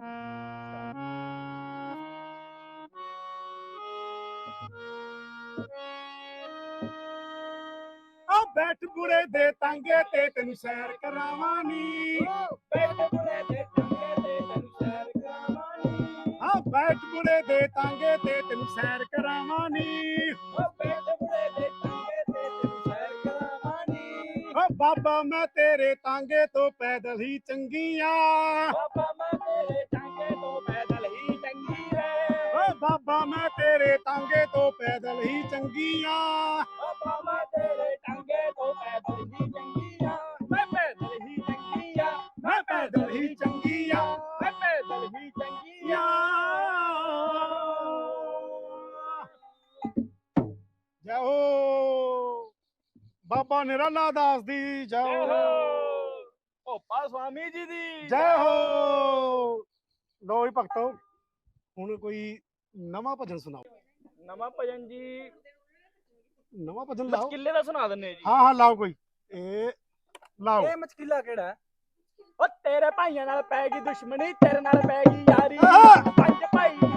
ਆ ਬੈਠ ਬੁੜੇ ਦੇ ਤਾਂਗੇ ਤੇ ਤੈਨੂੰ ਸੈਰ ਕਰਾਵਾਂ ਨੀ ਬੈਠ ਬੁੜੇ ਦੇ ਟੰਗੇ ਤੇ ਤੈਨੂੰ ਸੈਰ ਕਰਾਵਾਂਗੀ। ਆ ਬੈਠ ਬੁੜੇ ਦੇ ਤਾਂਗੇ ਤੇ ਤੈਨੂੰ ਸੈਰ ਕਰਾਵਾਂ ਨੀ ਬਾਬਾ ਮੈਂ ਤੇਰੇ ਤਾਂਗੇ ਤੋਂ ਪੈਦਲ ਹੀ ਚੰਗੀਆਂ ਬਾਬਾ ਮੈਂ ਤੇਰੇ ਟੰਗੇ ਤੋਂ ਪੈਦਲ ਹੀ ਚੰਗੀ ਹੈ ਓ ਬਾਬਾ ਮੈਂ ਤੇਰੇ ਤਾਂਗੇ ਤੋਂ ਪੈਦਲ ਹੀ ਚੰਗੀਆਂ ਬਾਬਾ ਮੈਂ ਤੇਰੇ ਟੰਗੇ ਤੋਂ ਪੈਦਲ ਹੀ ਚੰਗੀ ਆ ਮੈਂ ਪੈਦਲ ਹੀ ਚੰਗੀ ਆ ਮੈਂ ਪੈਦਲ ਹੀ ਚੰਗੀਆਂ ਮੈਂ ਪੈਦਲ ਹੀ ਚੰਗੀ ਆ ਜੈ ਹੋ ਬਾਬਾ ਨਿਰਾਲਾ ਦਾਸ ਦੀ ਜੈ ਹੋ। ਹੋ। ਭੋਪਾ ਸਵਾਮੀ ਜੀ ਦੀ। ਜੈ ਹੋ। ਲੋ ਵੀ ਭਗਤੋ ਹੁਣ ਕੋਈ ਨਵਾਂ ਭਜਨ ਸੁਣਾਓ। ਨਵਾਂ ਭਜਨ ਜੀ। ਨਵਾਂ ਭਜਨ ਲਾਓ। ਕਿੱਲੇ ਦਾ ਸੁਣਾ ਦਿੰਨੇ ਜੀ। ਹਾਂ ਹਾਂ ਲਾਓ ਕੋਈ। ਇਹ ਲਾਓ। ਇਹ ਮਚਕਿਲਾ ਕਿਹੜਾ ਓ ਤੇਰੇ ਭਾਈਆਂ ਨਾਲ ਪੈ ਗਈ ਦੁਸ਼ਮਣੀ ਤੇਰੇ ਨਾਲ ਪੈ ਗਈ ਯਾਰੀ! ਪੰਜ ਭਾਈ।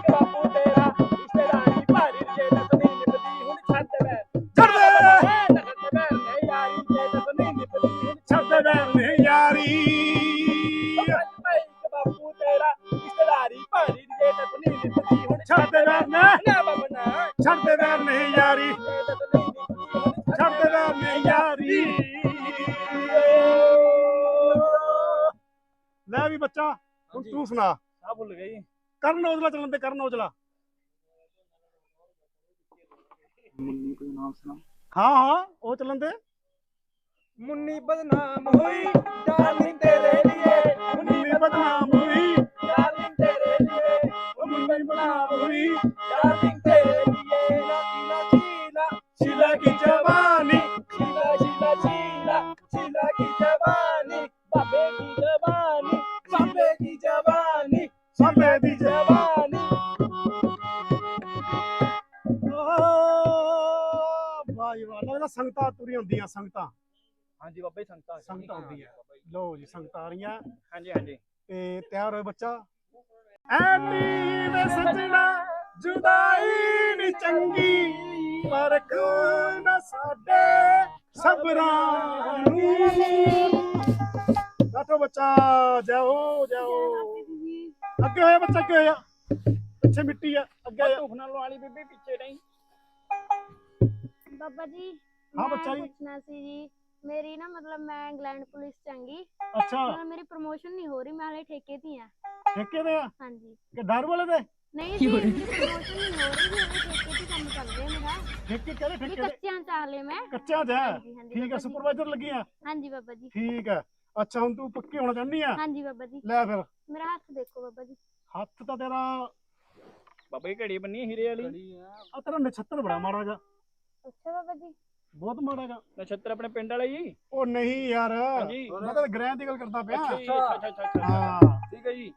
ਨੇ। ਨਾ ਬਾਬਾ ਯਾਰੀ। ਨਹੀਂ ਯਾਰੀ। ਲੈ ਵੀ ਬੱਚਾ ਹੁਣ। ਤੂੰ ਸੁਣਾ। ਆ ਭੁੱਲ ਕਰਨ ਔਜਲਾ ਚੱਲਣ ਤੇ ਕਰਨ ਔਜਲਾ। ਮੁੰਨੀ ਕੋਈ ਨਾਮ ਸੁਣਾ। ਹਾਂ ਹਾਂ ਉਹ ਚੱਲਣ ਤੇ ਮੁੰਨੀ ਬਦਨਾਮ ਹੋਈ ਡਾਰਲਿੰਗ ਤੇਰੇ ਲਈ ਮੁੰਨੀ ਬਦਨਾਮ ਹੋਈ। ਡਾਰਲਿੰਗ ਤੇਰੇ ਲਈ ਨਾ ਸੀਨਾ ਸ਼ੀਲਾ ਕੀ ਜਵਾਨੀ? ਸ਼ੀਲਾ ਸ਼ੀਲਾ ਸ਼ੀਲਾ ਸ਼ੀਲਾ ਕੀ ਜਵਾਨੀ? ਬਾਬੇ ਕੀ ਜਵਾਨੀ। ਬਾਬੇ ਕੀ ਜਵਾਨੀ। ਸਭੇ ਦੀ ਜਵਾਨੀ। ਓ ਵਾਹ ਵਾਹ। ਲੱਗਦਾ ਸੰਗਤਾਂ ਤੁਰੀ ਹੁੰਦੀਆਂ ਸੰਗਤਾਂ। ਹਾਂਜੀ ਬਾਬੇ ਸੰਗਤਾਂ ਸੰਗਤਾਂ ਹੁੰਦੀਆਂ। ਲਓ ਜੀ ਸੰਗਤਾਂ ਆ ਰਹੀਆਂ। ਹਾਂਜੀ ਹਾਂਜੀ। ਤੇ ਤਿਆਰ ਹੋਏ ਬੱਚਾ। ਐਨੀ ਵੇ ਸਜਣਾ ਜੁਦਾਈ ਨੀ ਚੰਗੀ ਪਰ ਨਾ ਸਾਡੇ ਸਬਰਾਂ ਨੂੰ ਬੈਠੋ ਬੱਚਾ ਜਾਓ ਜਾਓ ਅੱਗੇ ਹੋਇਆ ਬੱਚਾ ਅੱਗੇ ਹੋਇਆ ਪਿੱਛੇ ਮਿੱਟੀ ਆ ਅੱਗੇ ਹੋਇਆ। ਧੂਫ ਨਾਲ ਵਾਲੀ ਬੀਬੀ ਪਿੱਛੇ ਨਹੀਂ ਬਾਬਾ ਜੀ ਹਾਂ ਬੱਚਾ ਜੀ। ਪੁੱਛਣਾ ਸੀ ਜੀ ਮੇਰੀ ਨਾ ਮਤਲਬ ਮੈਂ ਇੰਗਲੈਂਡ ਪੁਲਿਸ ਚੰਗੀ। ਅੱਛਾ। ਮਤਲਬ ਮੇਰੀ ਪ੍ਰੋਮੋਸ਼ਨ ਨਹੀਂ ਹੋ ਰਹੀ ਮੈਂ ਹਲੇ ਠੇਕੇ ਤੇ ਆ। ਠੇਕੇ ਦੇ ਆ? ਹਾਂਜੀ। ਕਿ ਡਰ ਵਾਲੇ ਦੇ? ਨਹੀਂ ਜੀ ਮੇਰੀ ਪ੍ਰੋਮੋਸ਼ਨ ਨਹੀਂ ਹੋ ਰਹੀ ਜੀ ਹਲੇ ਠੇਕੇ ਤੇ ਕੰਮ ਚੱਲ ਰਿਹਾ ਮੇਰਾ। ਠੇਕੇ ਕਿਹੜੇ ਠੇਕੇ ਦੇ ਕੱਚਿਆਂ ਚ ਹਲੇ ਮੈਂ। ਕੱਚਾ ਜਾ ਹਾਂਜੀ ਹਾਂਜੀ ਠੀਕ ਬਾਬਾ ਜੀ। ਸੁਪਰਵਾਈਜ਼ਰ ਲੱਗੀ ਆ ਹਾਂਜੀ ਬਾਬਾ ਜੀ। ਠੀਕ ਹੈ। ਅੱਛਾ ਹੁਣ ਤੂੰ ਪੱਕੀ ਹੋਣਾ ਚਾਹੁੰਦੀ ਆ? ਹਾਂਜੀ ਬਾਬਾ ਜੀ। ਲੈ ਫਿਰ। ਮੇਰਾ ਹੱਥ ਦੇਖੋ ਬਾਬਾ ਜੀ। ਹੱਥ ਤਾਂ ਤੇਰਾ ਬਾਬਾ ਜੀ ਘੜੀ ਬੰਨੀ ਹੀਰੇ ਵਾਲੀ। ਆ। ਤੇਰਾ ਨਛੱਤਰ ਬੜਾ ਮਾੜਾ ਗਾ ਅੱਛਾ ਬਾਬਾ ਜੀ। ਬਹੁਤ ਮਾੜਾ ਗਾ ਨਛੱਤਰ ਆਪਣੇ ਪਿੰਡ ਵਾਲਾ ਜੀ ਉਹ ਨਹੀਂ ਯਾਰ ਹਾਂਜੀ ਮੈਂ ਤਾਂ ਗ੍ਰਹਿ ਦੀ ਗੱਲ ਕਰਦਾ ਪਿਆ ਅੱਛਾ ਜੀ, ਅੱਛਾ ਅੱਛਾ ਅੱਛਾ, ਅੱਛਾ ਹਾਂ ਠੀਕ ਹੈ ਜੀ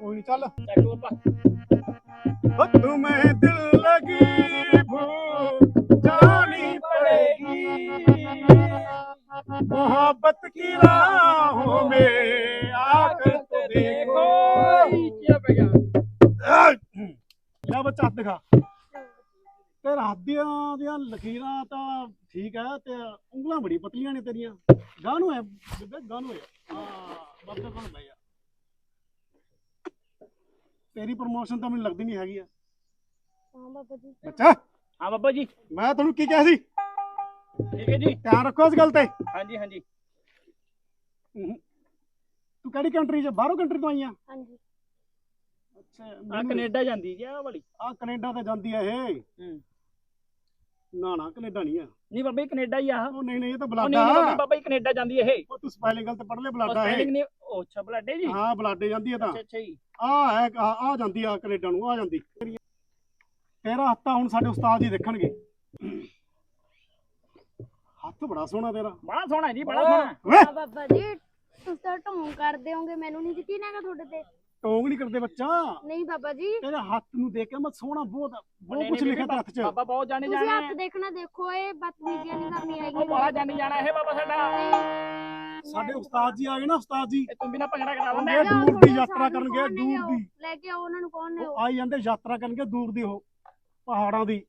ਕੋਈ ਨਹੀਂ ਚੱਲ ਚੱਕ ਲਓ ਆਪਾਂ ओ तुम्हें दिल लगी भूख जानी पड़ेगी मोहब्बत की राहों में आकर तो देखो ਕੀ ਪੈ ਗਿਆ ਲੈ ਬੱਚਾ ਹੱਥ ਦਿਖਾ ਤੇ ਹੱਥ ਦੀਆਂ ਦੀਆਂ ਲਕੀਰਾਂ ਤਾਂ ਠੀਕ ਹੈ ਤੇ ਉਂਗਲਾਂ ਬੜੀ ਪਤਲੀਆਂ ਨੇ ਤੇਰੀਆਂ। ਗਾਨੂੰ ਹੈ ਬੇਬੇ ਗਾਨੂੰ ਹੈ ਹਾਂ ਬਾਬੇ ਕੋਲ ਬਈ ਤੇਰੀ ਪ੍ਰਮੋਸ਼ਨ ਤਾਂ ਮੈਨੂੰ ਲੱਗਦੀ ਨਹੀਂ ਹੈਗੀ ਆ। ਹਾਂ ਬਾਬਾ ਜੀ। ਬੱਚਾ। ਹਾਂ ਬਾਬਾ ਜੀ। ਮੈਂ ਤੁਹਾਨੂੰ ਕੀ ਕਿਹਾ ਸੀ? ਠੀਕ ਹੈ ਜੀ। ਧਿਆਨ ਰੱਖੋ ਇਸ ਗੱਲ ਤੇ। ਹਾਂਜੀ ਹਾਂਜੀ। ਤੂੰ ਕਿਹੜੀ ਕੰਟਰੀ ਚ ਬਾਹਰੋਂ ਕੰਟਰੀ ਤੋਂ ਆਈ ਆ? ਹਾਂਜੀ। ਅੱਛਾ ਆ ਕੈਨੇਡਾ ਜਾਂਦੀ ਜੀ ਆ ਵਾਲੀ। ਆ ਕੈਨੇਡਾ ਤੇ ਜਾਂਦੀ ਆ ਇਹ। ਹੂੰ। ਨਾ ਨਾ ਕੈਨੇਡਾ ਨਹੀਂ ਆ। ਨਹੀਂ ਬਾਬਾ ਜੀ ਕੈਨੇਡਾ ਹੀ ਆ। ਉਹ ਨਹੀਂ ਨਹੀਂ ਇਹ ਤਾਂ ਉਹ ਨਹੀਂ ਬਲਾਡਾ। ਨਹੀਂ ਬਾਬਾ ਜੀ, ਬਾਬਾ ਜੀ ਕੈਨੇਡਾ ਜਾਂਦੀ ਇਹ। ਉਹ ਤੂੰ ਸਪੈਲਿੰਗ ਗੱਲ ਤੇ ਪੜ ਲੈ ਬਲਾਡਾ ਇਹ। ਨਹੀਂ ਉਹ ਅੱਛਾ ਬਲਾਡੇ ਜੀ। ਹਾਂ ਬਲਾਡੇ ਜਾਂਦੀ ਆ ਤਾਂ। ਅੱਛਾ ਅੱਛਾ ਜੀ। ਆ ਹੈ ਆ ਆ ਜਾਂਦੀ ਆ ਕੈਨੇਡਾ ਨੂੰ ਆ ਜਾਂਦੀ। ਤੇਰਾ ਹੱਥ ਤਾਂ ਹੁਣ ਸਾਡੇ ਉਸਤਾਦ ਜੀ ਦੇਖਣਗੇ। ਹੱਥ ਬੜਾ ਸੋਹਣਾ ਤੇਰਾ। ਬੜਾ ਸੋਹਣਾ ਜੀ ਬੜਾ ਸੋਹਣਾ। ਓਏ। ਬਾਬਾ ਜੀ ਤੁਸੀਂ ਤਾਂ ਢੋਂਗ ਕਰ ਦਿਓਗੇ ਮੈਨੂੰ ਨਹੀਂ ਯਕੀਨ ਹੈਗਾ ਤੁਹਾਡੇ ਤੇ। ਟੋਂਗ ਨਹੀਂ ਕਰਦੇ ਬੱਚਾ। ਨਹੀਂ ਬਾਬਾ ਜੀ। ਤੇਰੇ ਹੱਥ ਨੂੰ ਦੇਖ ਕੇ ਮੈਂ ਸੋਹਣਾ ਬਹੁਤ ਬਹੁਤ ਕੁਝ ਲਿਖਿਆ ਤੇ ਹੱਥ 'ਚ। ਬਾਬਾ ਬਹੁਤ ਜਾਣੇ ਤੁਸੀਂ ਜਾਣੇ ਹੱਥ ਦੇਖਣਾ ਦੇਖੋ ਇਹ ਬਦਤਮੀਜ਼ੀਆਂ ਨਹੀਂ ਕਰਨੀ ਹੈਗੀ ਉਹ ਬੜਾ ਜਾਣੇ ਜਾਣਾ ਇਹ ਬਾਬਾ ਸਾਡਾ। ਸਾਡੇ ਉਸਤਾਦ ਜੀ ਆ ਗਏ ਨਾ ਉਸਤਾਦ ਜੀ। ਇਹ ਤੂੰ ਵੀ ਨਾ ਭੰਗੜਾ ਕਰਾ ਲੈਂਦਾ ਗਏ ਦੂਰ ਦੀ ਯਾਤਰਾ ਕਰਨਗੇ ਦੂਰ ਦੀ। ਲੈ ਕੇ ਆਓ ਉਹਨਾਂ ਨੂੰ ਕੌਣ ਨੇ ਉਹ ਆਈ ਜਾਂਦੇ ਯਾਤਰਾ ਕਰਨਗੇ ਦੂਰ ਦੀ ਉਹ ਪਹਾੜਾਂ ਦੀ।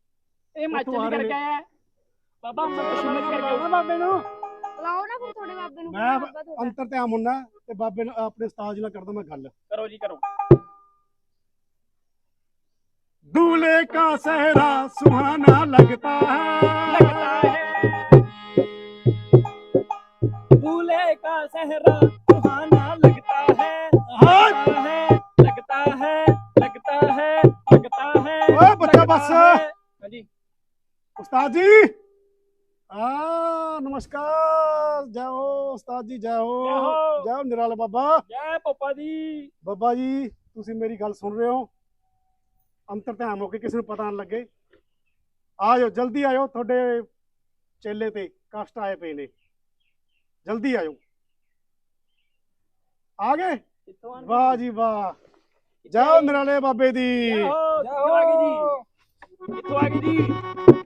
ਇਹ ਮਾਚਲ ਕਰਕੇ ਆਇਆ। ਬਾਬਾ ਸਭ ਕੁਝ ਕਰਕੇ ਆਉਣਾ ਬਾਬੇ ਨੂੰ। ਲਾਓ ਨਾ ਫਿਰ ਤੁਹਾਡੇ ਬਾਬੇ ਨੂੰ ਮੈਂ ਬਾਬਾ ਤੁਹਾਡਾ ਅੰਤਰ ਤੇ ਮੁੰਨਾ ਤੇ ਬਾਬੇ ਨਾਲ ਆਪਣੇ ਉਸਤਾਦ ਜੀ ਨਾਲ ਕਰਦਾ ਮੈਂ ਗੱਲ ਕਰੋ ਜੀ ਕਰੋ दूल्हे का सहरा सुहाना लगता है लगता है दूल्हे का सहरा सुहाना लगता है हाँ। लगता है लगता है लगता है लगता है ओए बच्चा लगता बस। है। हाँ जी उस्ताद जी आ नमस्कार जाओ उस्ताद जी जाओ जय हो। जाओ निराला बाबा जय पप्पा जी ਬਾਬਾ ਜੀ ਤੁਸੀਂ ਮੇਰੀ ਗੱਲ ਸੁਣ ਰਹੇ ਹੋ ਅੰਤਰ ਧਿਆਨ ਹੋ ਕੇ ਕਿਸੇ ਨੂੰ ਪਤਾ ਨਾ ਲੱਗੇ ਆ ਜਾਓ ਜਲਦੀ ਆਇਓ ਤੁਹਾਡੇ ਚੇਲੇ ਤੇ ਕਸ਼ਟ ਆਏ ਪਏ ਨੇ ਜਲਦੀ ਆਇਓ ਆ ਗਏ कित्थों आने? ਵਾਹ ਜੀ ਵਾਹ ਜਾਓ ਨਿਰਾਲੇ ਬਾਬੇ ਦੀ जय हो कित्थों आ गई जी कित्थों आ गई जी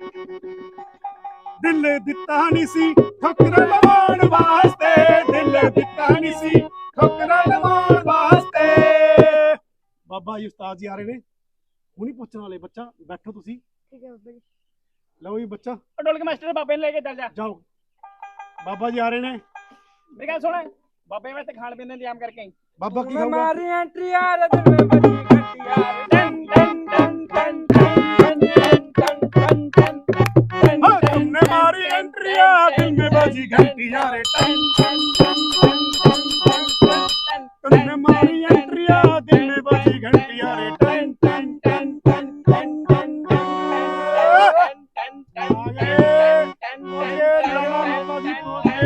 ਦਿਲ ਦਿੱਤਾ ਨਹੀਂ ਸੀ ਠੋਕਰ ਲਵਾਉਣ ਵਾਸਤੇ। ਦਿਲ ਦਿੱਤਾ ਨਹੀਂ ਸੀ ਠੋਕਰ ਲਵਾਉਣ ਵਾਸਤੇ। ਬਾਬਾ ਜੀ ਉਸਤਾਦ ਜੀ ਆ ਰਹੇ ਨੇ। ਹੁਣੀ ਪੁੱਛਣ ਵਾਲੇ ਬੱਚਾ ਬੈਠੋ ਤੁਸੀਂ। ਲਓ ਜੀ ਬੱਚਾ। ਡੋਲਕ ਮਾਸਟਰ ਬਾਬੇ ਨੂੰ ਲੈ ਕੇ ਚੱਲ ਜਾ। ਜਾਓ। ਬਾਬਾ ਜੀ ਆ ਰਹੇ ਨੇ। ਮੇਰੀ ਗੱਲ ਸੁਣ। ਬਾਬੇ ਵਾਸਤੇ ਖਾਣ ਪੀਣ ਦਾ ਇੰਤਜ਼ਾਮ ਕਰਕੇ ਬਾਬਾ ਕੀ ਖਾਊਗਾ ਮਾਰੀ ਐਂਟਰੀ ਆ ਰਜਨ ਮੈਂ ਘਟਿਆ ਡਨ ਡਨ ਡਨ ਡਨ में बजी घंटी यार टन टन टन टन टन टन टन तुमने मारी एंट्री आ, दिल में बजी घंटी यार टन टन टन टन टन टन टन टन टन आ गए पहुंचे राणा बाबा जी पहुंचे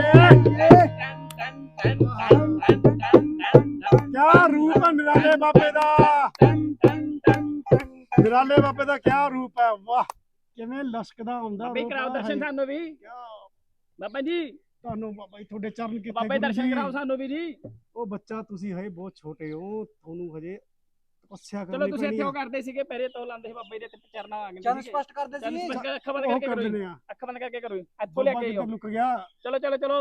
क्या रूप है निराले बाबे ਦਾ ਨਿਰਾਲੇ ਬਾਬੇ ਦਾ ਕੀ ਰੂਪ ਹੈ ਵਾਹ ਕਿਵੇਂ ਲਸ਼ਕਦਾ ਆਉਂਦਾ ਬਾਬੇ ਕਰਾਓ ਦਰਸ਼ਨ ਸਾਨੂੰ ਵੀ ਬਾਬਾ ਜੀ ਤੁਹਾਨੂੰ ਬਾਬਾ ਜੀ ਤੁਹਾਡੇ ਚਰਨ ਕਿੱਥੇ ਬਾਬੇ ਗੁਰੂ ਦਰਸ਼ਨ ਜੀ? ਕਰਾਓ ਸਾਨੂੰ ਵੀ ਜੀ। ਉਹ ਬੱਚਾ ਤੁਸੀਂ ਹਜੇ ਬਹੁਤ ਛੋਟੇ ਹੋ ਤੁਹਾਨੂੰ ਹਜੇ ਤਪੱਸਿਆ ਚਲੋ ਕਰਨੀ ਤੁਸੀਂ ਪੈਣੀ ਇੱਥੇ ਹੈ ਉਹ ਕਰਦੇ ਸੀਗੇ ਪੈਰੇ ਤੋਂ ਲਾਉਂਦੇ ਸੀ ਬਾਬੇ ਦੇ ਤੇ ਚਰਨਾ ਆ ਗਏ ਚਰਨ ਸਪਸ਼ਟ ਕਰਦੇ ਚਰਨ ਸੀ। ਸਪਸ਼ਟ ਕਰ- ਅੱਖਾਂ ਬੰਦ ਉਹ ਕਰਕੇ ਕਰ ਕਰੋ ਦਿੰਦੇ ਆ। ਅੱਖਾਂ ਬੰਦ ਕਰਕੇ ਕਰੋ ਇੱਥੋਂ ਲੈ ਬਾਬਾ ਕੇ ਕਿੱਧਰ ਆਓ ਲੁਕ ਗਿਆ। ਚਲੋ ਚਲੋ ਚਲੋ।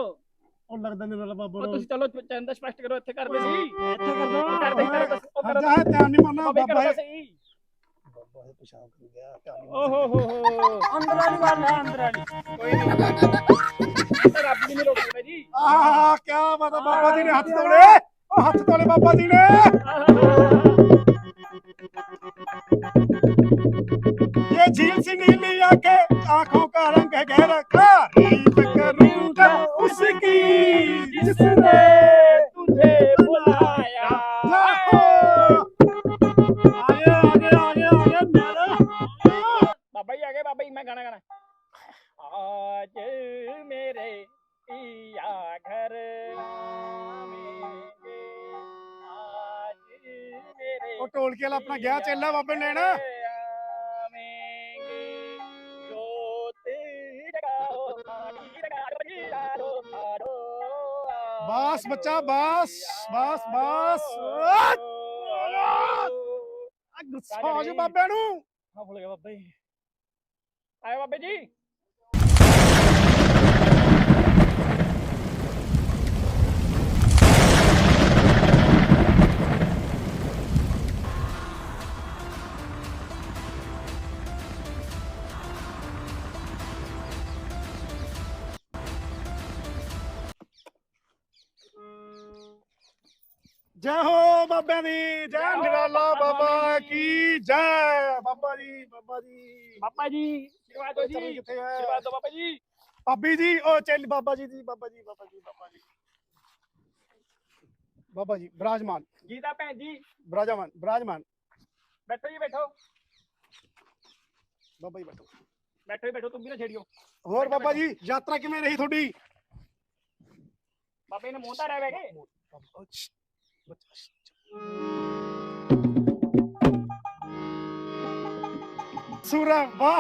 ਉਹ ਲੱਗਦਾ ਨਿਰਾਲਾ ਬਾਬਾ ਉਹ ਨੂੰ। ਤੁਸੀਂ ਚਲੋ ਚਰਨ ਦਾ ਸਪਸ਼ਟ ਕਰੋ ਇੱਥੇ ਕਰਦੇ ਸੀ। ਇੱਥੇ ਕਰ ਦੋ ਕਰਦੇ ਸੀ, ਕਰੋ ਤੁਸੀਂ, ਉਹ ਕਰੋ ਹਜਾ ਹੈ ਧਿਆਨ ਨਹੀਂ ਮਾਰਨਾ ਬਾਬੇ ਬਾਬਾ ਕਰੋ ਹੈ ਸਹੀ ਬਾਬਾ ਹੈ ਪਿਸ਼ਾਬ ਕਰ ਗਿਆ ਧਿਆਨ ਨਹੀਂ ਓ ਹੋ ਹੋ ਹੋ। ਅੰਦਰ ਵਾਲੀ ਗੱਲ ਹੈ ਅੰਦਰ ਵਾਲੀ ਕੋਈ ਨਹੀਂ। ਤੇ ਰੱਬ ਵੀ ਨਹੀਂ ਰੋਕਦਾ ਜੀ। ਆਹ ਕੀ ਬਾਤ ਹੈ ਬਾਬਾ ਜੀ ਨੇ ਹੱਥ ਤੋੜੇ। ਉਹ ਹੱਥ ਤੋੜੇ ਬਾਬਾ ਜੀ ਨੇ। ਇਹ ਝੀਲ ਸੀ ਨੀਲੀ ਆਕੇ ਆਂਖੋਂ ਕਾ ਰੰਗ ਗਹਿਰਾ ਕਾਰੀ ਬਕਰੂਟ ਉਸਕੀ ਜਿਸਨੇ ਉਹ ਢੋਲਕੀ ਵਾਲਾ ਆਪਣਾ ਗਿਆ ਚੇਲਾ ਬਾਬੇ ਨੇ ਨਾ ਬਾਸ ਬੱਚਾ, ਬਾਸ ਬਾਸ ਬਾਸ। ਆ ਗੁੱਸਾ ਆ ਜੂ ਬਾਬੇ ਨੂੰ। ਆ ਭੁੱਲ ਗਿਆ ਬਾਬੇ ਆਏ ਬਾਬੇ ਜੀ। ਜੈ ਹੋ ਬਾਬਿਆਂ ਦੀ ਜੈ ਨਿਰਾਲਾ ਬਾਬਾ ਕੀ ਜੈ ਬਾਬਾ ਜੀ ਬਾਬਾ ਜੀ पापा जी आशीर्वाद दो ਚਰਨ जी ਕਿੱਥੇ ਹੈ आशीर्वाद दो पापा जी ਭਾਬੀ ਜੀ ਉਹ ਚੱਲ ਬਾਬਾ ਜੀ ਦੀ ਬਾਬਾ ਜੀ ਬਾਬਾ ਜੀ ਬਾਬਾ ਜੀ ਬਾਬਾ ਜੀ ਬਰਾਜਮਾਨ गीता भैन जी ਬਰਾਜਮਾਨ ਬਰਾਜਮਾਨ बैठो जी बैठो ਬਾਬਾ ਜੀ ਬੈਠੋ बैठो जी बैठो तुम भी ना छेड़ियो ਹੋਰ ਬਾਬਾ ਜੀ ਯਾਤਰਾ ਕਿਵੇਂ ਰਹੀ ਤੁਹਾਡੀ बाबे ने मुंह रह गए सूरा वाह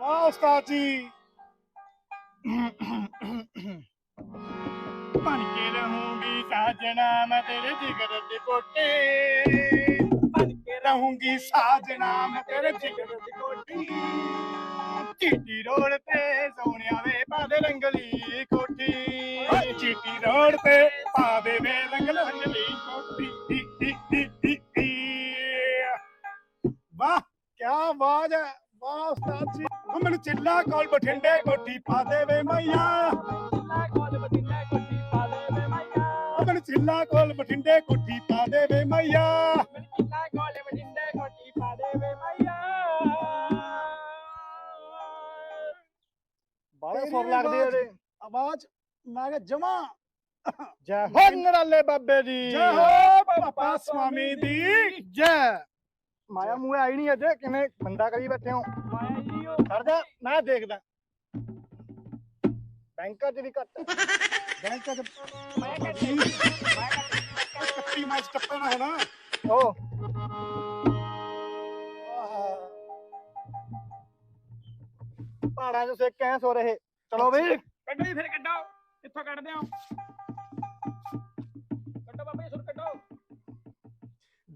वाह उस्ताद जी। बन के रहूँगी साजना, मैं तेरे जिगर के कोटे बन के रहूँगी साजना, मैं तेरे जिगर के कोटी चीटी रोड पे सोनिया वे पादे रंगली कोठी। चीटी रोड पे ਪਾ ਦੇਵੇ ਰੰਗ ਲੰਗਲੀ ਕੋਟੀ ਈ, ਈ, ਈ, ਈ, ਈ। ਵਾਹ ਕੀ ਆਵਾਜ਼ ਹੈ। ਵਾਹ ਉਸਤਾਦ ਜੀ। ਉਹ ਮੈਨੂੰ ਚਿੱਲਾ ਕੋਲ ਬਠਿੰਡੇ ਕੋਠੀ ਪਾ ਦੇਵੇ ਮਈਆ। ਚਿੱਲਾ ਕੋਲ ਬਟਿੰਡੇ ਕੋਠੀ ਪਾ ਦੇ ਵੇ ਮਾਇਆ ਉਹ ਮੈਨੂੰ ਚਿੱਲਾ ਕੋਲ ਬਠਿੰਡੇ ਕੋਠੀ ਪਾ ਦੇਵੇ ਮਈਆ। ਚਿੱਲਾ ਕੋਲ ਬਟਿੰਡੇ ਕੋਠੀ ਪਾ ਦੇ ਵੇ ਮਾਇਆ ਬਾਲੇ ਸੁਰ ਲੱਗਦੇ ਇਹਦੇ ਆਵਾਜ਼ ਮੈਂ ਕਿਹਾ ਜਮਾ ਜੈ ਹੋ ਨਰਾਲੇ ਬਾਬੇ ਦੀ। ਜੈ ਹੋ ਪਾਪਾ ਸਵਾਮੀ ਦੀ। ਜੈ। ਮਾਇਆ ਮੂੰਹ ਆਈ ਨਹੀਂ ਅੱਜ ਕਿਵੇਂ ਬੰਦਾ ਕਰੀ ਬੈਠੇ ਹੋ? ਮਾਇਆ ਜੀ ਉਹ ਜਾ ਮੈਂ ਦੇਖਦਾ। ਬੈਂਕਾਂ 'ਚ ਵੀ ਘੱਟ। ਬੈਂਕ ਚ ਮੈਂ ਕਹਿੰਦੀ ਮੈਂ ਕੱਤੀ ਮੈਚ ਟੱਪਣਾ ਹੈ ਨਾ। ਓ। ਪਹਾੜਾਂ 'ਚ ਸਿੱਕ ਐ ਸੋ ਰਹੇ। ਚਲੋ ਬਈ ਕੱਢੋ ਜੀ ਫਿਰ ਕੱਢੋ। ਕਿੱਥੋਂ ਕੱਢਦੇ ਹੋ?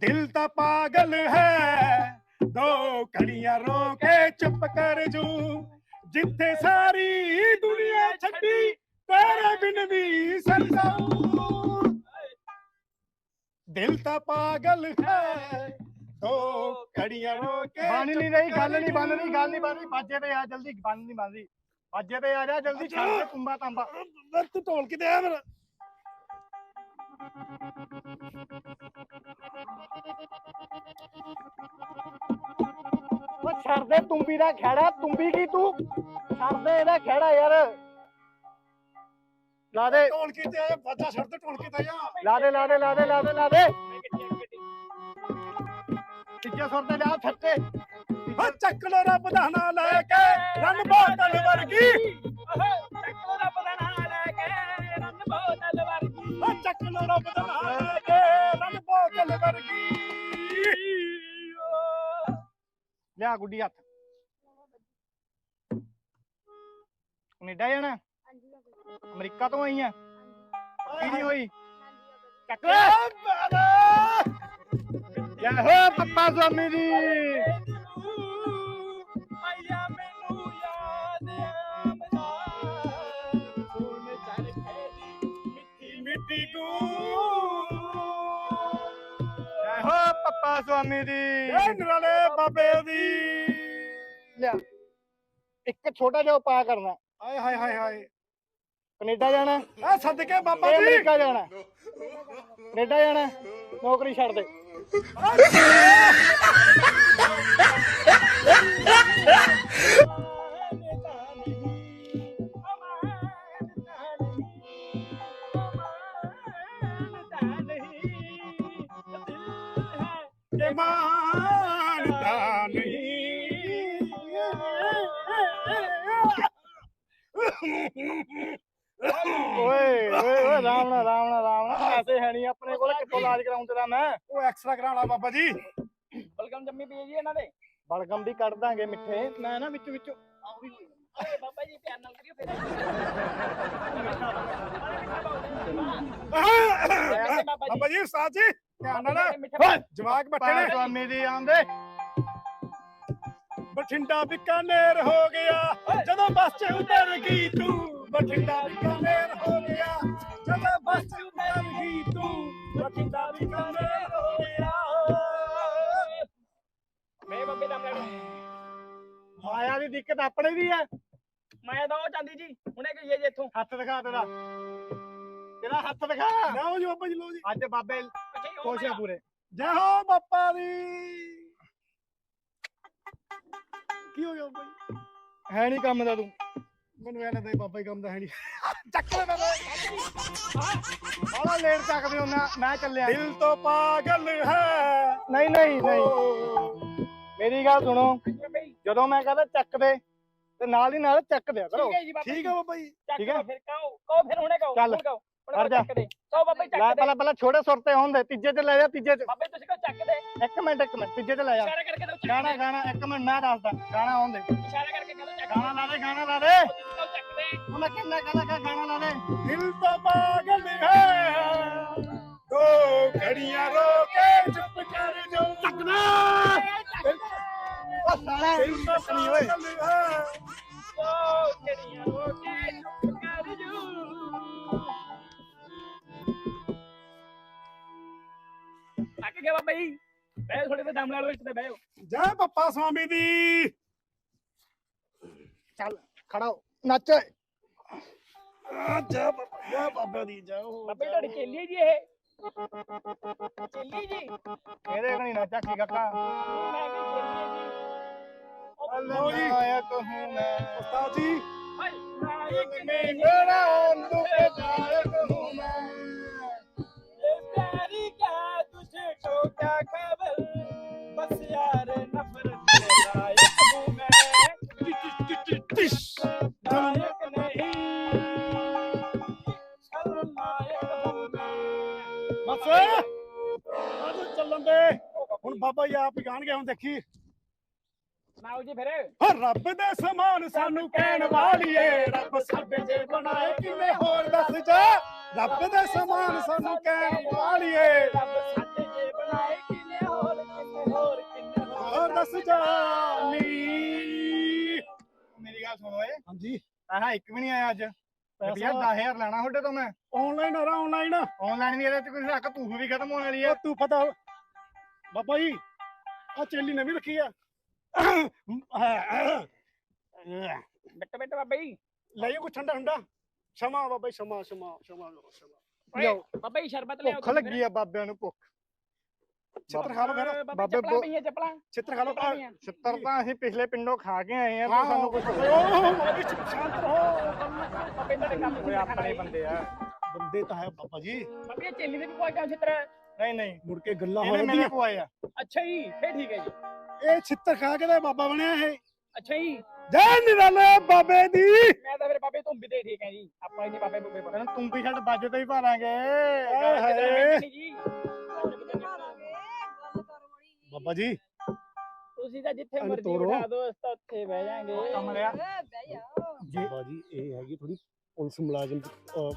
ਦਿਲ ਤਾਂ ਪਾਗਲ ਹੈ। ਦੋ ਘੜੀਆਂ ਰੋ ਕੇ ਚੁੱਪ ਕਰ ਜੂ। ਜਿੱਥੇ ਸਾਰੀ ਦੁਨੀਆ ਛੱਡੀ ਤੇਰੇ ਬਿਨ ਵੀ ਸਰਸਾਉ ਦਿਲ ਤਾਂ ਪਾਗਲ ਹੈ। ਦੋ ਘੜੀਆਂ ਰੋ ਕੇ ਬਣ ਨਹੀਂ ਰਹੀ ਗੱਲ ਨਹੀਂ ਬਣ ਰਹੀ ਗੱਲ ਨਹੀਂ ਬਣ ਰਹੀ। ਬਾਜੇ ਤੇ ਆ ਜਲਦੀ ਬਣ ਨਹੀਂ ਬਣ ਰਹੀ। ਬਾਜੇ ਤੇ ਆ ਜਾ ਜਲਦੀ ਛੱਡ ਦੇ ਕੁੰਬਾ ਤਾਂਬਾ ਮੈਂ ਤੂੰ ਢੋਲ ਕਿਤੇ ਆ ਮੇਰਾ ਓ ਛੱਡ ਦੇ ਤੁੰਬੀ ਦਾ ਖੇੜਾ ਤੁੰਬੀ ਕੀ ਤੂੰ? ਛੱਡ ਦੇ ਇਹਦਾ ਖੇੜਾ ਯਾਰ। ਲਾ ਦੇ। ਢੋਲ ਕਿਤੇ ਆ ਬਾਜਾ ਛੱਡ ਦੇ ਢੋਲ ਕਿਤੇ ਆ। ਲਾ ਦੇ ਲਾ ਦੇ ਲਾ ਦੇ ਲਾ ਦੇ ਲਾ ਦੇ। ਮੈਂ ਕੱਢੀ ਕੱਢੀ ਤੀਜੇ ਸੁਰ ਤੇ ਜਾ ਛੱਟੇ ਓ ਚੱਕ ਲੋ ਰੱਬ ਦਾ ਨਾਂ ਲੈ ਕੇ ਰੰਨ ਬੋਤਲ ਵਰਗੀ। ਚੱਕੋ ਰੱਬ ਚੱਕ ਲੋ ਰੱਬ ਦਾ ਲੈ ਬੋਤਲ ਵਰਗੀ। ਲਿਆ ਗੁੱਡੀ ਹੱਥ। ਕੈਨੇਡਾ ਜਾਣਾ? ਅਮਰੀਕਾ ਤੋਂ ਆਈ ਆ? ਕੀ ਨਹੀਂ ਹੋਈ? ਚੱਕ ਜੈ ਹੋ ਪੱਪਾ ਸਵਾਮੀ ਜੈ ਹੋ ਪੱਪਾ ਸਵਾਮੀ ਦੀ ਏ ਨਰਾਲੇ ਬਾਬੇ ਦੀ। ਲਿਆ। ਇੱਕ ਛੋਟਾ ਜਿਹਾ ਉਪਾਅ ਕਰਨਾ। ਹਾਏ ਹਾਏ ਹਾਏ ਹਾਏ। ਕੈਨੇਡਾ ਜਾਣਾ। ਏ ਸਦਕੇ ਬਾਬਾ ਜੀ। ਅਮਰੀਕਾ ਜਾਣਾ। ਕੈਨੇਡਾ ਜਾਣਾ। ਨੌਕਰੀ ਛੱਡ ਦੇ। ਓਏ ਓਏ ਓਏ ਰਾਮ ਨਾਲ ਰਾਮ ਨਾਲ ਰਾਮ ਨਾਲ। ਪੈਸੇ ਹੈ ਨਹੀਂ ਆਪਣੇ ਕੋਲ ਕਿੱਥੋਂ ਇਲਾਜ ਕਰਾਉਂ ਤੇਰਾ ਮੈਂ? ਉਹ ਐਕਸਟਰਾ ਕਰਾਉਣਾ ਬਾਬਾ ਜੀ। ਬਲਗਮ ਜੰਮੀ ਪਈ ਜੀ ਇਹਨਾਂ ਦੇ। ਬਲਗਮ ਵੀ ਕੱਢ ਦਾਂਗੇ ਮਿੱਠੇ। ਮੈਂ ਨਾ ਵਿੱਚ ਵਿੱਚ ਓਏ ਬਾਬਾ ਜੀ ਪਿਆਰ ਨਾਲ ਕਰਿਓ ਫਿਰ। ਬਾਬਾ ਜੀ। ਉਸਤਾਦ ਜੀ ਧਿਆਨ ਨਾਲ। ਜਵਾਕ ਬੱਟੇ ਨੇ। ਸਵਾਮੀ ਦੀ ਆਉਂਦੇ। ਬਠਿੰਡਾ ਬਿਕਾਨੇਰ ਹੋ ਗਿਆ। ਜਦੋਂ ਬੱਸ 'ਚ ਉਤਰ ਗਈ ਤੂੰ ਬਠਿੰਡਾ ਬਿਕਾਨੇਰ ਹੋ ਗਿਆ। ਜਦੋਂ ਬੱਸ 'ਚ ਉਤਰ ਗਈ ਤੂੰ ਬਠਿੰਡਾ ਬਿਕਾਨੇਰ ਹੋ ਗਿਆ। ਮੈਂ ਬਾਬੇ ਦਾ ਮੈਂ ਮਾਇਆ ਦੀ ਦਿੱਕਤ ਆਪਣੇ ਦੀ ਹੈ। ਮੈਂ ਤਾਂ ਉਹ ਚਾਂਦੀ ਜੀ ਹੁਣੇ ਹੈ ਜੀ ਇੱਥੋਂ। ਹੱਥ ਦਿਖਾ ਤੇਰਾ। ਤੇਰਾ ਹੱਥ ਦਿਖਾ। ਲਓ ਜੀ ਬਾਬਾ ਜੀ ਲਓ ਜੀ। ਅੱਜ ਬਾਬੇ ਖੁਸ਼ ਆ ਪੂਰੇ। ਜੈ ਹੋ ਬਾਪਾ ਦੀ। ਕੀ ਹੋ ਗਿਆ ਜੀ ਹੈ ਨਹੀਂ ਕੰਮ ਦਾ ਤੂੰ। ਮੈਨੂੰ ਇਹਨਾਂ ਦਾ ਬਾਬਾ ਹੀ ਕੰਮ ਦਾ ਹੈ ਨਹੀਂ। ਚੱਕ ਲੈ ਬਾਬਾ ਬੜਾ ਲੇਟ ਚੱਕਦੇ ਹੋ ਮੈਂ ਮੈਂ ਚੱਲਿਆ। ਦਿਲ ਤੋਂ ਪਾਗਲ ਹੈ। ਨਹੀਂ ਨਹੀਂ ਨਹੀਂ। ਮੇਰੀ ਗੱਲ ਸੁਣੋ। ਜਦੋਂ ਮੈਂ ਕਹਿੰਦਾ ਚੱਕ ਦੇ ਤੇ ਨਾਲ ਹੀ ਨਾਲ ਚੱਕ ਦਿਆ ਕਰੋ। ਠੀਕ ਹੈ ਬਾਬਾ ਜੀ। ਠੀਕ ਹੈ? ਫਿਰ ਕਹੋ। ਕਹੋ ਫਿਰ ਹੁਣੇ ਕਹੋ। ਚੱਲ, ਕਰ ਕਹੋ। ਜਾ। ਚੱਕ ਦੇ। ਕਹੋ ਬਾਬਾ ਜੀ ਲੈ ਚੱਕ ਦੇ। ਪਹਿਲਾਂ ਪਹਿਲਾਂ ਛੋਟੇ ਸੁਰ ਤੇ ਹੁੰਦੇ ਤੀਜੇ ਤੇ ਲੈ ਜਾ ਤੀਜੇ ਚ। ਬਾਬਾ ਜੀ ਤੁਸੀਂ ਕਹੋ ਦੇ ਇੱਕ ਮਿੰਟ ਇੱਕ ਮਿੰਟ ਤੀਜੇ ਤੇ ਲੈ ਜਾ। ਇਸ਼ਾਰਾ ਕਰਕੇ ਦੋ ਚੱਕ ਗਾਣਾ ਦੇ। ਗਾਣਾ ਇੱਕ ਮਿੰਟ ਮੈਂ ਦੱਸਦਾ ਗਾਣਾ ਹੁੰਦੇ ਇਸ਼ਾਰਾ ਕਰਕੇ ਕਹੋ ਚੱਕ ਗਾਣਾ ਲਾ ਦੇ ਗਾਣਾ ਲਾ ਦੇ। ਕਹੋ ਦੇ ਉਹ ਮੈਂ ਕਿੰਨਾ ਕਹਿੰਦਾ ਕਿ ਗਾਣਾ ਲਾ ਦੇ। ਦਿਲ ਤੋਂ ਪਾਗਲ ਹੈ ਦੋ ਘੜੀਆਂ ਰੋ ਕੇ ਚੁੱਪ ਕਰ ਜੋ ਚੱਕਣਾ ਉਹ ਸਾਲਾ ਦਿਲ ਤੋਂ ਨਹੀਂ ਓਏ। ਪਾਗਲ ਹੈ ਓ ਕਿਹੜੀਆਂ ਦਮ ਲੈ ਲਓ ਇੱਥੇ ਤੇ ਬਹਿਓ। ਜੈ ਪੱਪਾ ਸਵਾਮੀ ਦੀ। ਚੱਲ ਖੜਾ ਹੋ। ਨੱਚ। ਆ, ਜੈ ਬਾਬਾ ਜੈ ਬਾਬਾ ਦੀ ਜੈ ਹੋ। ਬਾਬੇ ਤੁਹਾਡੀ ਚੇਲੀ ਜੀ ਇਹ। ਚੇਲੀ ਜੀ। ਇਹਦੇ ਕਣੀ ਨੱਚ ਕੀ ਕਾਕਾ ਮੈਂ ਵੀ ਚੇਲੀ ਜੀ। ਲਓ ਜੀ ਨਾਇਕ ਹੂੰ ਮੈਂ। ਉਸਤਾਦ ਜੀ। ਹਾਏ ਨੇ ਮੇਰਾ ਅੰਦੂ ਤੇ ਨਾਇਕ ਹੂੰ ਮੈਂ। तुझे को क्या खबर बस यार नफरत के लायक हूँ मैं नायक नहीं खलनायक हूँ मैं ਬਸ ਅੱਜ ਚੱਲਣ ਦੇ ਹੁਣ ਬਾਬਾ ਜੀ ਆਪ ਹੀ ਗਾਣਗੇ ਹੁਣ ਦੇਖੀ ਸੁਣਾਓ ਜੀ ਫਿਰ ਹੋ ਰੱਬ ਦੇ ਸਮਾਨ ਸਾਨੂੰ ਕਹਿਣ ਵਾਲੀਏ ਰੱਬ ਸਾਡੇ ਜੇ ਬਣਾਏ ਕਿਵੇਂ ਹੋਰ ਦੱਸ ਜਾ ਰੱਬ ਦੇ ਸਮਾਨ ਸਾਨੂੰ ਕਹਿਣ ਵਾਲੀਏ ਰੱਬ ਹੋਰ ਦੱਸ ਜਾ ਨੀ ਮੇਰੀ ਗੱਲ ਸੁਣੋ ਏ ਹਾਂਜੀ ਆਹ ਇੱਕ ਵੀ ਨਹੀਂ ਆਇਆ ਅੱਜ ਰੁਪਿਆ ਪੈਸਾ 10000 ਲੈਣਾ ਤੁਹਾਡੇ ਤੋਂ ਮੈਂ ਆਨਲਾਈਨ ਆ ਆਨਲਾਈਨ ਆਨਲਾਈਨ ਵੀ ਇਹਦੇ ਚ ਕੋਈ ਰੱਖ ਤੂੰ ਵੀ ਖਤਮ ਹੋਣ ਵਾਲੀ ਆ ਉਹ ਤੂੰ ਪਤਾ ਬਾਬਾ ਜੀ ਆ ਚੇਲੀ ਨਵੀਂ ਰੱਖੀ ਆ ਬਿੱਟ ਬਿੱਟ ਬਾਬਾ ਜੀ ਲੈ ਕੋ ਠੰਡਾ ਠੰਡਾ ਸ਼ਮਾ ਬਾਬਾ ਜੀ ਸ਼ਮਾ ਸ਼ਮਾ ਸ਼ਮਾ ਕਰੋ ਸ਼ਮਾ ਓਏ ਬਾਬਾ ਜੀ ਸ਼ਰਬਤ ਲਿਆਓ ਭੁੱਖ ਤੁਸੀਂ ਲੱਗੀ ਆ ਬਾਬਿਆਂ ਨੂੰ ਭੁੱਖ ਚਿੱਤਰ ਖਾ ਲਓ ਫਿਰ ਬਾਬੇ ਬਾਬੇ ਚੱਪਲਾਂ ਬੋ- ਪਈਆਂ ਚੱਪਲਾਂ ਚਿੱਤਰ ਖਾ ਲਓ ਚੱਪਲਾਂ ਪਈਆਂ। ਛਿੱਤਰ ਤਾਂ ਅਸੀਂ ਪਿਛਲੇ ਪਿੰਡੋਂ ਖਾ ਕੇ ਆਏ ਆ ਹਾਂ ਤੂੰ ਸਾਨੂੰ ਕੁਝ ਓਹ ਬਾਬਾ ਜੀ ਸ਼ਾਂਤ ਰਹੋ ਬਾਬੇ ਤੁਹਾਡੇ ਕੰਮ ਓਏ ਆਪਣੇ ਬੰਦੇ ਆ ਬੰਦੇ ਤਾਂ ਹੈ ਬਾਬਾ ਜੀ ਬਾਬੇ ਇਹ ਚੇਲੀ ਦੇ ਵੀ ਕੋਈ ਕੰਮ ਛਿੱਤਰ ਨਹੀਂ ਨਹੀਂ ਮੁੜ ਕੇ ਗੱਲਾਂ ਹੋ ਇਹਨੇ ਮੇਰੇ ਜਾਂਦੀਆਂ ਕੋ ਆਏ ਆ ਅੱਛਾ ਜੀ ਫੇਰ ਠੀਕ ਹੈ ਜੀ ਇਹ ਛਿੱਤਰ ਖਾ ਕੇ ਤਾਂ ਬਾਬਾ ਬਣਿਆ ਇਹ ਅੱਛਾ ਜੀ ਜੈ ਨਿਰਾਲੇ ਬਾਬੇ ਦੀ ਮੈਂ ਤਾਂ ਫਿਰ ਬਾਬੇ ਧੁੰਬੀ ਤੇ ਠੀਕ ਹੈ ਜੀ ਆਪਾਂ ਇਹਨੇ ਬਾਬੇ ਬੁੱਬੇ ਪਰ ਤੈਨੂੰ ਤੂੰ ਵੀ ਛੱਡ ਬਾਜੇ ਤੇ ਹੀ ਪਾ ਲਾਂਗੇ ਹਾਏ। ਜੀ ਬਾਬਾ ਜੀ। ਤੁਸੀਂ ਤਾਂ ਜਿੱਥੇ ਮਰਜ਼ੀ ਤੋੜੋ। ਬਿਠਾ ਦਿਓ ਅਸੀਂ ਤਾਂ ਉੱਥੇ ਬਹਿ ਜਾਾਂਗੇ। ਕੰਮ ਲਿਆ। ਬਾਬਾ ਜੀ ਇਹ ਹੈਗੀ ਥੋੜੀ ਪੁਲਿਸ ਮੁਲਾਜ਼ਮ ਅਹ,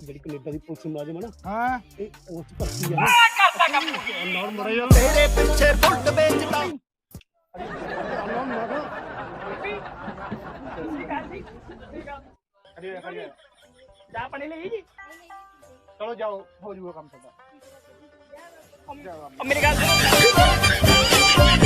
ਜਿਹੜੀ ਕੈਨੇਡਾ ਦੀ ਪੁਲਿਸ ਮੁਲਾਜ਼ਮ ਹੈ ਨਾ ਹਾਂ। ਇਹ ਉਸ ਚ ਭਰਤੀ ਆ ਕਰਦਾ ਕੰਮ। ਨਾਲ ਮੜਾ ਯਾਰ ਤੇਰੇ ਪਿੱਛੇ ਬੁੱਟ ਵੇਚਦਾ। ਜੀ ਖੜੀ ਖੜੀ ਚਾਹ ਪਾਣੀ ਲਈ ਜੀ? ਚਲੋ ਜਾਓ ਹੋ ਜੂਗਾ ਕੰਮ ਤੁਹਾਡਾ। ਉਹ ਮੇਰੀ ਗੱਲ ਸੁਣੋ